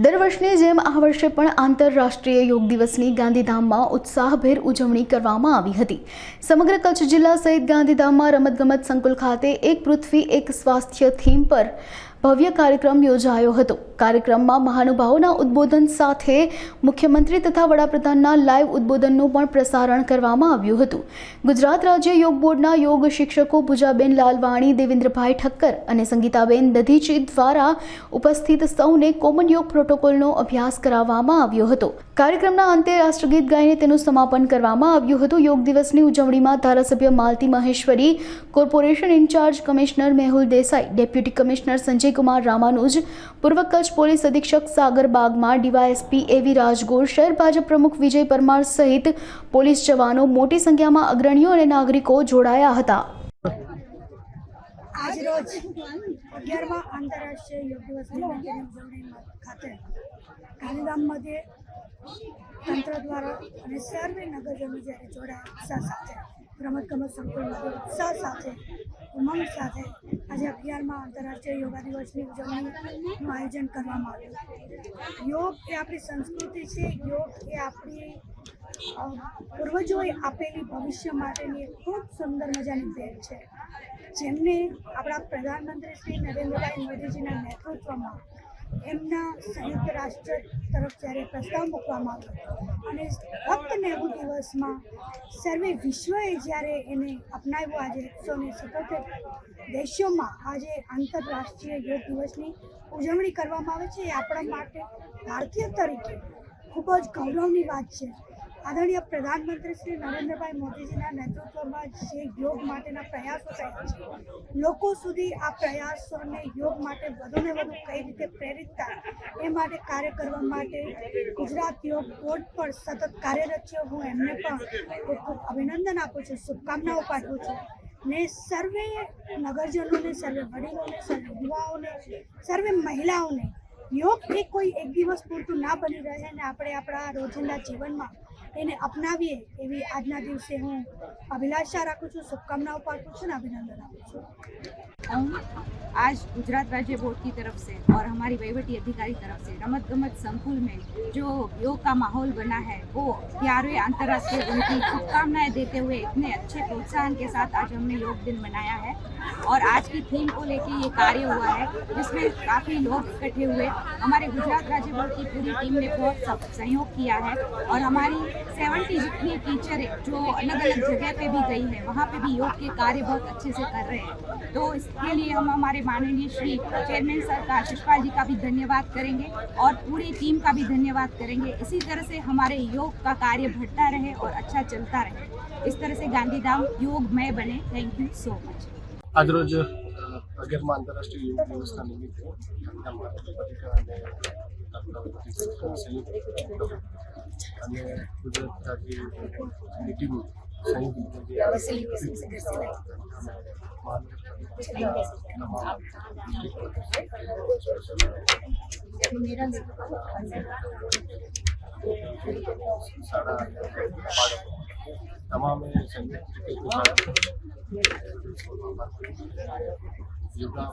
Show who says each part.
Speaker 1: દર વર્ષની જેમ આ વર્ષે પણ આંતરરાષ્ટ્રીય યોગ દિવસની ગાંધીધામમાં ઉત્સાહભેર ઉજવણી કરવામાં આવી હતી. સમગ્ર કચ્છ જિલ્લા સહિત ગાંધીધામમાં રમતગમત સંકુલ ખાતે એક પૃથ્વી એક સ્વાસ્થ્ય થીમ પર ભવ્ય કાર્યક્રમ યોજાયો હતો. કાર્યક્રમમાં મહાનુભાવોના ઉદ્બોધન સાથે મુખ્યમંત્રી તથા વડાપ્રધાનના લાઈવ ઉદ્બોધનનું પણ પ્રસારણ કરવામાં આવ્યું હતું. ગુજરાત રાજ્ય યોગ બોર્ડના યોગ શિક્ષકો પૂજાબેન લાલવાણી, દેવેન્દ્રભાઈ ઠક્કર અને સંગીતાબેન દધીચી દ્વારા ઉપસ્થિત સૌને કોમન યોગ પ્રોટોકોલનો અભ્યાસ કરાવવામાં આવ્યો હતો. કાર્યક્રમના અંતે રાષ્ટ્રગીત ગાઈને તેનું સમાપન કરવામાં આવ્યું હતું. યોગ દિવસની ઉજવણીમાં ધારાસભ્ય Malti Maheshwari, corporation incharge commissioner Mehul Desai, deputy commissioner Sanjaykumar Ramanuj, પૂર્વ કચ્છ પોલીસ અધિક્ષક સાગર બાગમાં ડીવાયએસપી એવી રાજગોર, શહેર ભાજપ પ્રમુખ વિજય પરમાર સહિત પોલીસ જવાનો મોટી સંખ્યામાં અગ્રણીઓ અને નાગરિકો જોડાયા હતા.
Speaker 2: તંત્ર દ્વારા અને સર્વે નગરજનો જ્યારે જોડાયા, ઉત્સાહ સાથે, રમતગમત સંકુલમાં ઉત્સાહ સાથે, ઉમંગ સાથે આજે અગિયારમાં આંતરરાષ્ટ્રીય યોગા દિવસની ઉજવણીનું આયોજન કરવામાં આવ્યું. યોગ એ આપણી સંસ્કૃતિ છે, યોગ એ આપણી પૂર્વજોએ આપેલી ભવિષ્ય માટેની ખૂબ સુંદર મજાની ભેટ છે. જેમને આપણા પ્રધાનમંત્રી શ્રી નરેન્દ્રભાઈ મોદીજીના નેતૃત્વમાં એમના સંયુક્ત રાષ્ટ્ર તરફ જ્યારે પ્રસ્તાવ મૂકવામાં આવ્યો અને ફક્ત નેવું દિવસમાં સર્વે વિશ્વએ જ્યારે એને અપનાવ્યો, આજે એકસો ને સિત્તોતેર દેશોમાં આજે આંતરરાષ્ટ્રીય યોગ દિવસની ઉજવણી કરવામાં આવે છે. એ આપણા માટે ભારતીય તરીકે ખૂબ જ ગૌરવની વાત છે. આદરણીય પ્રધાનમંત્રી શ્રી નરેન્દ્રભાઈ મોદીજીના નેતૃત્વમાં જે યોગ માટેના પ્રયાસો થયા છે, લોકો સુધી આ પ્રયાસોને યોગ માટે વધુને વધુ કઈ રીતે પ્રેરિત થાય, એ માટે કાર્ય કરવા માટે ગુજરાત યોગ બોર્ડ પર સતત કાર્યરત છે. હું એમને પણ ખૂબ ખૂબ અભિનંદન આપું છું, શુભકામનાઓ પાઠવું છું. ને સર્વે નગરજનોને, સર્વે વડીલોને, સર્વે યુવાઓને, સર્વે મહિલાઓને યોગ એ કોઈ એક દિવસ પૂરતું ના બની રહે અને આપણે આપણા રોજિંદા જીવનમાં એને અપનાવીએ એવી આજના દિવસે હું અભિલાષા રાખું છું, શુભકામનાઓ પાઠવું છું અને અભિનંદન આપું છું.
Speaker 3: आज गुजरात राज्य बोर्ड की तरफ़ से और हमारी वहीवटी अधिकारी तरफ़ से रमत गमत संकुल में जो योग का माहौल बना है, वो ग्यारहवें अंतर्राष्ट्रीय दिन की शुभकामनाएँ देते हुए इतने अच्छे प्रोत्साहन के साथ आज हमने योग दिन मनाया है। और आज की थीम को लेके ये कार्य हुआ है, जिसमें काफ़ी लोग इकट्ठे हुए। हमारे गुजरात राज्य बोर्ड की पूरी टीम ने बहुत सहयोग किया है और हमारी सेवेंटी जितनी टीचर जो अलग अलग जगह पे भी गई है, वहाँ पे भी योग के कार्य बहुत अच्छे से कर रहे हैं। तो इसके लिए हम हमारे माननीय श्री चेयरमैन सर का, शिषपाल जी का भी धन्यवाद करेंगे और पूरी टीम का भी धन्यवाद करेंगे। इसी तरह से हमारे योग का कार्य बढ़ता रहे और अच्छा चलता रहे। इस तरह से गांधी योग में बने। थैंक यू सो मच
Speaker 4: आज रोज अगर अंतर्राष्ट्रीय योग दिवस का निमित्त संयुक्त અને તાલુકા વતી સંયુક્ત ઉપક્રમે અને ગુજરાત રાજ્ય યોગની ટીમ સંયુક્ત રીતે જે મહાનગરપાલિકા શાળા અને બાળકો તમામે સંયુક્ત રીતે યોગા